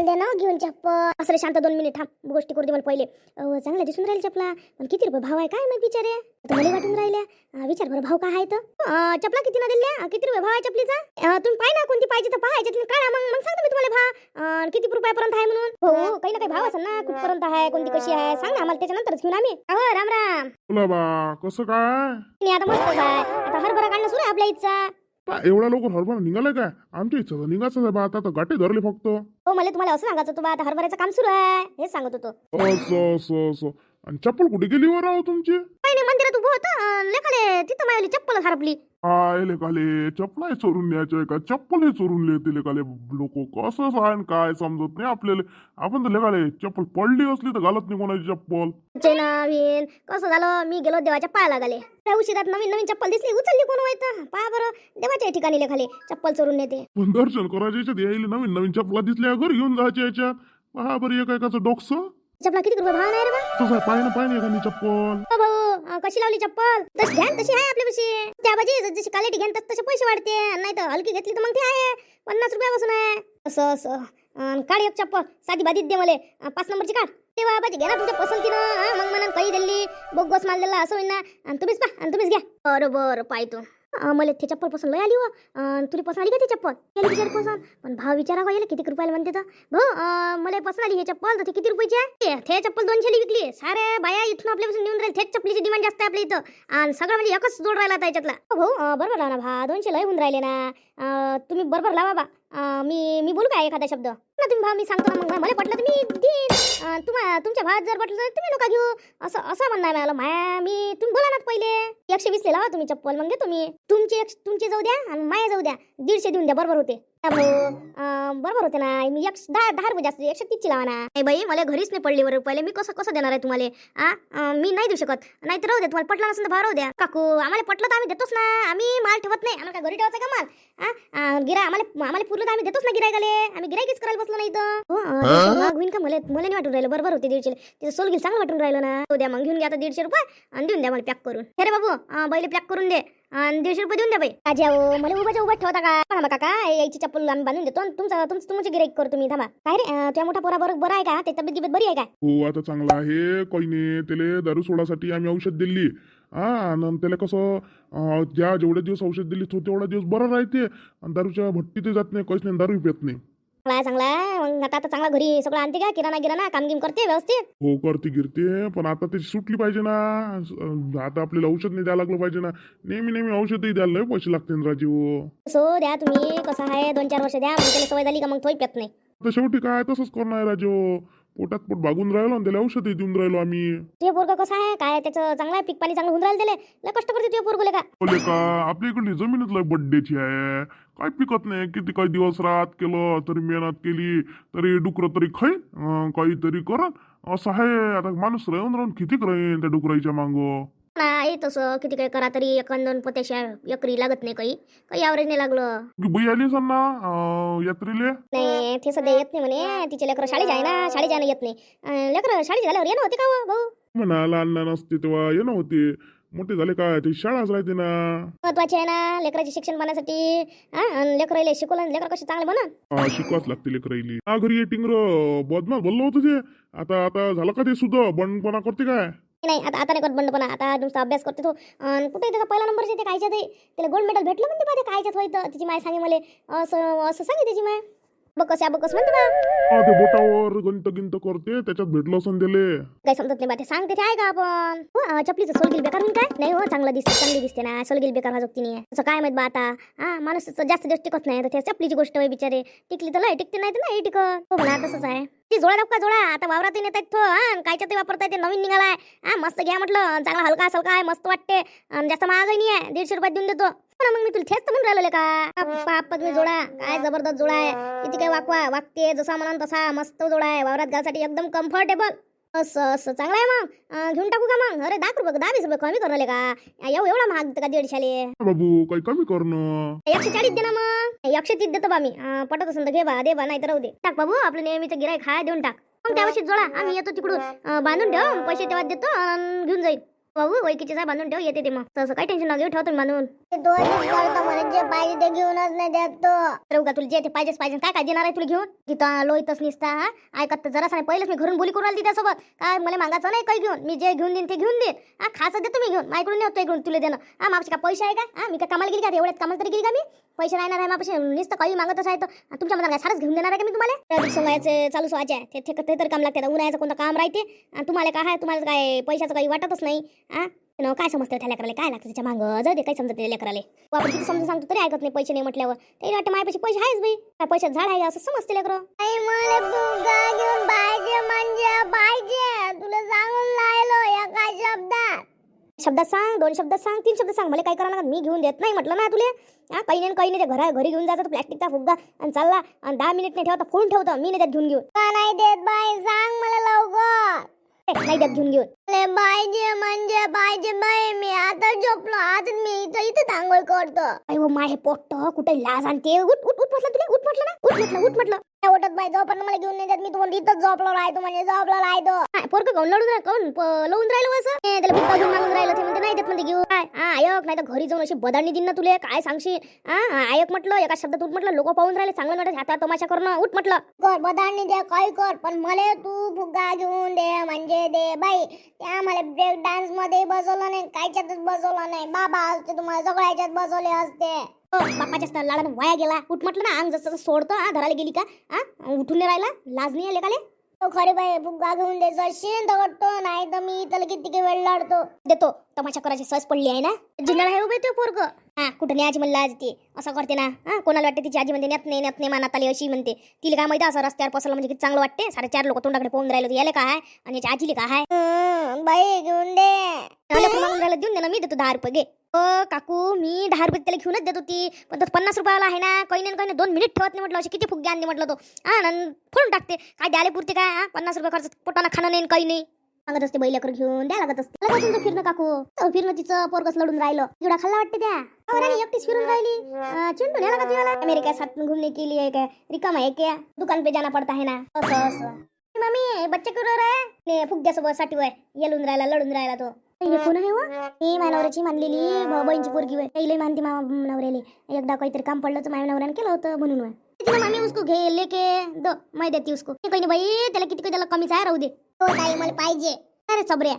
मला दे ना घेऊन चप्पल. असं शांत दोन मिनिट थांब गोष्टी करू दे मला पहिले. अहो, चांगल्या दिसून राहील चपला. पण किती रुपये भाव आहे काय मग बिचारे? मला वाटून राहिल्या. विचार बरं भाव काय आहे तर? चपला किती ना दिल्या किती रुपये भाव आहे चपलीचा? तुम्ही पाय ना कोणती पाहिजे तर पाहायचे तुम्ही काढा मग. मग सांगतो मी तुम्हाला भाव. किती रुपयापर्यंत आहे म्हणून? हो काही ना काही भाव असेल ना कुठपर्यंत आहे कोणती कशी आहे? सांग ना आम्हाला त्याच्यानंतरच घेऊन आम्ही. अहो राम राम. बा कसं काय? आता मस्तच आहे आता हरभरा काढणं सुरू आहे आपल्या इथचा. का एवढा लवकर हरभरा निघालाय काय? आमच्या इच्छा निघायचं आहे बा आता तर गाठी धरले फक्त. हो मला तुम्हाला असं सांगायचं होतं बा आता हरभऱ्याचं काम सुरू आहे हेच सांगत होतो. असं असं असं. आणि चप्पल कुठे गेली वर राव तुमची? काही नाही मंदिरात उभं होतं लेखाले तिथं मायवली चप्पल हरपली. काय लेकाले चपलाय चोरून न्यायचे का? चप्पल हे चोरून लिहिते लेकाले लोक कसं सांग काय समजत नाही आपल्याला. आपण तर लेकाले चप्पल पडली असली तर घालत नाही कोणाची चप्पल. चे नवीन कसं झालं मी गेलो देवाच्या पायाला गेले. त्या उशिरात नवीन नवीन चप्पल दिसली उचलली कोण व्हायचं पहा बरं देवाच्या ठिकाणी लेखाले चप्पल चोरून नेते. पण दर्शन करायच्या याच्यात यायला नवीन नवीन चपला दिसल्या घरी घेऊन जायच्या याच्यात. पहा बरं एका एकाचं डोक्स. चपला किती रुपये भाव नाही रे बा. तसं आहे पाय ना पाय ना एखादी चप्पल. भाऊ अं, कशी लावली चप्पल? तशी घ्या ना, तशी आहे आपल्यापाशी त्या बाजी जशी क्वालिटी घ्या ना, तसे पैसे वाढते. नाही तर हलकी घेतली तर मग ते आहे. पन्नास रुपयापासून आहे. असं असं. काढ एक चप्पल. साधी बाधीत दे मला. अं, पाच नंबरची काढ. तेव्हा बाजी घ्या ना तुमच्या पसंतीनं. हा, मग म्हणा काही दिली बोगस माल दिला असं होईन ना. आणि तुम्हीच पा आणि तुम्हीच घ्या. बरं बरं पाय तू मला ते चप्पल पसंत लय आली हो. तुला पसंत आली का ती चप्पल केली विचार पसंत. पण भाव विचारा हो का याला किती रुपयाला म्हणते तर. भाऊ अं, मला पसंत आली हे चप्पल तर ते किती रुपयाची आहे? ते- चप्पल दोनशेला विकली सारे बाया इथून आपल्यापासून नेऊन राहील. तेच चप्पलीची डिमांड जास्त आहे आपल्या इथं. आणि सगळं म्हणजे एकच जोड राहिला त्याच्यातला भाऊ बरोबर लावा ना भा. दोनशे लय होऊन राहिले ना. तुम्ही बरोबर लावा बा. मी मी बोलू का एखादा शब्द? ना तुम्ही भाव मी सांगतो ना मग. मला पटलं तर मी देईन. तुम्हा तुमच्या भावात जर पटलं तर तुम्ही नका घेऊ. असं असं म्हणणार मला. माया मी तुम्ही बोला ना पहिले. एकशे वीसले लावा तुम्ही चप्पल. मग घेतो मी तुमचे एक तुमचे जाऊ द्या आणि माया जाऊ द्या. दीडशे देऊन द्या. बरोबर होते. बरोबर होते ना. मी एक दहा दहा रुपये जास्त एकशे तीसची लावा ना. नाही बाई मला घरीच नाही पडली बरं पहिले मी कसं कसं देणार आहे तुम्हाला? आ मी नाही देऊ शकत. नाही तर राहू द्या तुम्हाला पटलं नसेल तर भाव राहू द्या. काकू आम्हाला पटलं तर आम्ही देतोच ना. आम्ही माल ठेवत नाही. आम्हाला काय घरी ठेवायचा का माल? आ गिरा आम्हाला आम्हाला पुरलं तर आम्ही देतोच ना गिरायकाले आम्ही गिरायकीच करायला बसलो नाही तर हो होईन का? मला मला नाही वाटून राहिलं. बरोबर होते दीडशे. तिथं सोलगिल चांगलं वाटून राहिलं ना. हो द्या मग घेऊन घ्या आता दीडशे रुपये आणि देऊन द्या मला पॅक करून. हे रे बाबू बैल पॅक करून दे. दीडशे रुपये देऊन द्या बाई. आजी अहो मला उभाच्या उभा ठेवता का? थांबा काका यायची चप्पल आम्ही बांधून देतो आणि तुमचा तुमचं तुमचे गिराईक करतो मी थांबा. काय रे अं, तुझ्या मोठा पोरा बरं बरं आहे का? ते तब्येत गिबेत बरी आहे का? हो आता चांगला आहे. काही नाही त्याला दारू सोडासाठी आम्ही औषध दिली. हा आणि त्याला कसं अं, ज्या जेवढे दिवस औषध दिली तो तेवढा दिवस बरा राहते. आणि दारूच्या भट्टी ते जात नाही काहीच नाही दारू पित नाही. चांगला आहे. चांगला मग आता आता चांगला घरी सगळं आणते का? किराणा गिराणा कामगिम करते व्यवस्थित? हो करते गिरते. पण आता त्याची सुटली पाहिजे ना. अं, आता आपल्याला औषध नाही द्यायला लागलं पाहिजे ना. नेहमी नेहमी औषधही द्यायला लय पैसे लागते ना राजीव. सो द्या तुम्ही. कसं आहे? दोन चार वर्ष द्या. मग त्याला सवय झाली का मग तोही पेत नाही. तर शेवटी काय? तसंच करणार राजीव. पोटात पोट भागून राहिलो आणि त्याला औषधही देऊन राहिलो आम्ही. तुझे पोरग कसं आहे? काय त्याचं चांगलं आहे? पीक पाणी चांगलं होऊन राहिलं त्याला? लय कष्ट करते तुझे पोरगले का बोले का आपल्या इकडली जमीनच लय बड्डेची आहे. काय पिकत नाही? किती काही दिवस रात केलं तरी मेहनत केली तरी डुकरं तरी खाईन अं, काहीतरी करन असं आहे. आता माणूस राहून राहून किती राहीन त्या डुकराईच्या मागं? नाही तसं किती काही करा तरी एक दोन पोत्याशिवाय एकरी लागत नाही काही. काही ॲव्हरेज नाही लागलं. बाई आली ना अं, यात्रेले? नाही ते सध्या येत नाही म्हणे. तिचे लेकरं शाळेत आहे ना शाळेत जाणं येत नाही. अं, लेकरं शाळेत झाल्यावर येणं होते का हो, भाऊ? म्हणा लहान लहान असते तेव्हा येणं होते. मोठे झाले काय ते शाळाच राहते ना. महत्त्वाचे आहे ना लेकराचे शिक्षण पाहण्यासाठी हा आणि लेकराले शिकवलं आणि लेकरं कसे चांगले हा, शिकवाच लागते लेकराईली. हा घरी ये टिंगर बदमाश बोललो होतं ते. आता आता झालं का ते सुद्धा? बंडपणा करते काय? नाही आता आता नाही करत बंडपणा. आता नुसता अभ्यास करते तो. कुठे त्याचा पहिला नंबर येते कायच्यात आहे. त्याला गोल्ड मेडल भेटलं म्हणते बा ते कायच्यात होईत तिची माय सांगे मला. असं असं सांगे त्याची माय. बकस या बकस म्हणते बा. हा ते बोटावर गंत गिंत करते त्याच्यात भेटलं असं दिले काही समजत नाही बा ते सांगते ते आहे का आपण. हो चपलीचं सोलगिल बेकार काय? नाही हो चांगलं दिसते चांगली दिसते ना. सोलगिल बेकार भाजकती नाही असं काय माहीत बा आता? हा माणूस जास्त दिवस टिकत नाही. तर त्या चपलीची गोष्ट होय बिचारे. टिकली तर लय टिकते नाही तर नाही टिकत. हो म्हणा तसंच आहे. ती नको का जोडा आता वावरात येत आहेत तो हा कायच्या ते वापरताय ते नवीन निघालाय. हा मस्त घ्या म्हटलं चांगला हलका सलका आहे मस्त वाटते अन जास्त महागही नाही आहे दीडशे रुपयात देऊन देतो. पण मग मी तुला तेच तर म्हणून राहिले का? पाप तुम्ही जोडा काय जबरदस्त जोडा आहे. किती काय वाकवा वागते जसा म्हणाल तसा मस्त जोडा आहे. वावरात घालसाठी एकदम कम्फर्टेबल असं असं. चांगलं आहे मग. घेऊन टाकू का मग? अरे दहा रुपये दहा वीस रुपये कमी करले का? एव एवढा महाग का दीडशेले बाबू काही कमी करणं. एकशे चाळीस दे ना मग. एकशे तीस देतो बा मी. पटत असेल तर घे बा दे बा नाही तर राहू दे. टाक बाबू आपलं नेहमीचं गिराय खाय देऊन टाक. मग त्यावर्षी जोडा आम्ही येतो तिकडून. बांधून ठेव पैसे तेव्हा देतो घेऊन जाईल. बाबू वैकीचे बांधून ठेव येते ते मग. तसं काही टेन्शन नका घेऊ ठेवतो बांधून. दोन करतो जे पाहिजे ते घेऊनच नाही देत तो. तर उगा तुला जे ते पाहिजेच पाहिजे. काय काय देणार आहे तुला घेऊन? तिथं लोईतच निसता हा? ऐकत तर जरासा नाही. पहिलेच मी घरून बोली करून आली त्यासोबत काय मला मागायचं नाही काही घेऊन? मी जे घेऊन देईन ते घेऊन देईन. हा खास देतो मी घेऊन. माझ्याकडून नाही इकडून तुला देणं. हा मापशी का पैसे आहे का? हा मी काय कामाला गेली का? एवढ्यात कामाला तरी गेली का मी? पैसे राहणार आहे मापशी नुसतं काही मागतच आहे तर. तुमच्या मनात काय सारच घेऊन देणार आहे का मी तुम्हाला? त्या चालू व्हायचे आहे. ते ते तर काम लागते. उन्हाळ्याचं कोणतं काम राहते? आणि तुम्हाला काय आहे? तुम्हाला काय पैशाचं काही वाटतच नाही. हा न काय समजतं त्या लेकराला? काय लागतं त्याच्या मागं? जाऊ दे काय समजत नाही लेकराले. आपण किती समजून सांगतो तरी ऐकत नाही पैसे नाही म्हटल्यावर. ते वाटतं माझ्यापाशी पैसे आहेच बाई. काय पैशात झाड आहे असं समजते लेकरं. म्हणजे तुला सांगून राहिलो एका शब्दात. शब्दात सांग दोन शब्दात सांग तीन शब्द सांग. मला काय करा लागत मी घेऊन देत नाही म्हटलं ना तुले. हा काही नाही काही नाही घरा घरी घेऊन जातो प्लॅस्टिकचा फुग्गा आणि चालला. आणि दहा मिनिट नाही ठेवता फोडून ठेवतो. मी नाही त्यात घेऊन घेऊन नाही देत बाई? सांग मला लवकर. नाही देत घेऊन घेऊन पाहिजे म्हणजे पाहिजे बाई मी. आता झोपलो. आता मी इथं इथं आंघोळ करतो. अरे माय हे पोट्ट कुठे लाज आणते? उठ उठ उठ म्हटलं तुला? उठ म्हटलं ना? उठ म्हटलं उठ म्हटलं. उठत बाई जोपर्यंत मला घेऊन नाही देत मी तुम्हाला इथंच झोपलो राहतो म्हणजे झोपलो राहतो. पोरक गाऊन लढून काऊन प- लवून राहिलं असं? त्याला भिक्का घेऊन मागून राहिलं ते म्हणते नाही देत म्हणते घेऊ काय हा आयक नाही तर घरी जाऊन अशी बदाडणी दिन ना तुले काय सांगशील? हा आयक म्हटलं एका शब्दात उठ म्हटलं लोक पाहून राहिले चांगलं म्हणत हातात तमाशा करणं उठ म्हटलं. कर बदाडणी दे काय कर पण मला तू फुगा घेऊन दे म्हणजे दे बाई. त्या मला ब्रेक डान्समध्ये बसवलं नाही कायच्यातच बसवलं नाही. बाबा असते तुम्हाला सगळ्या ह्याच्यात बसवले असते. बापाच्या स्तर लाडानं वाया गेला. उठ म्हटलं ना अंग जसं सोडतं हा धरायला गेली का? हा उठून नाही राहिला. लाज नाही आले काले तो खरे बाई फुगा घेऊन द्यायचा शेण दगडतो नाही तर मी त्याला किती वेळ लाडतो देतो. तमाशा करायची सहज पडली आहे ना? जिल्हा आहे उभे ते पोरग. हा कुठं न्यायची म्हणलं आज ती असं करते ना हा कोणाला वाटते तिची आजी म्हणते नेत नाही नेत नाही मानात आली अशी म्हणते. तिला काय माहिती असं रस्त्यावर पसरलं म्हणजे किती चांगलं वाटते साडे चार लोक तोंडाकडे पाहून राहिले याले काय आणि याच्या आजीले काय बाई घेऊन दे. देऊन दे ना मी देतो दहा रुपये घे. ओ काकू मी दहा रुपये त्याला घेऊनच देत होती. पण तो पन्नास रुपयाला आहे ना काही नाही काही दोन मिनिट ठेवत नाही म्हटलं असे किती फुगे आणले म्हटलं तो. हा फोडून टाकते. काय द्यायला पुरते काय पन्नास रुपये खर्च पोटाना खाणं नाही काही नाही. सांगत असते बैलाकर घेऊन. द्या लागत असते. तुमचं फिरणं काकू. फिरणं तिचं पोरगस लढून राहिलं. एवढा खाल्ला वाटते त्या? एकटीच फिरून राहिली. अं, चिंटू न्याला का अमेरिका साथ में केली के लिए क्या? रिकाम आहे क्या? दुकान पे जाना पड़ता है ना? असं असं. मम्मी बच्चा कुठं राय फुग्यासोबत साठी वय येलून राहिला लढून राहिला तो. हे कोण आहे व? मानलेली बहिणची पोरगी वय मानते मा नवऱ्याले. एकदा काहीतरी काम पडलं तर माझ्या नवऱ्याने केलं होतं म्हणून तिला मामी उसको घे लेके दो माहिती देती उसको. काही नाही बाई त्याला किती काही त्याला कमीच आहे राहू दे. ताई मला पाहिजे. अरे चबऱ्या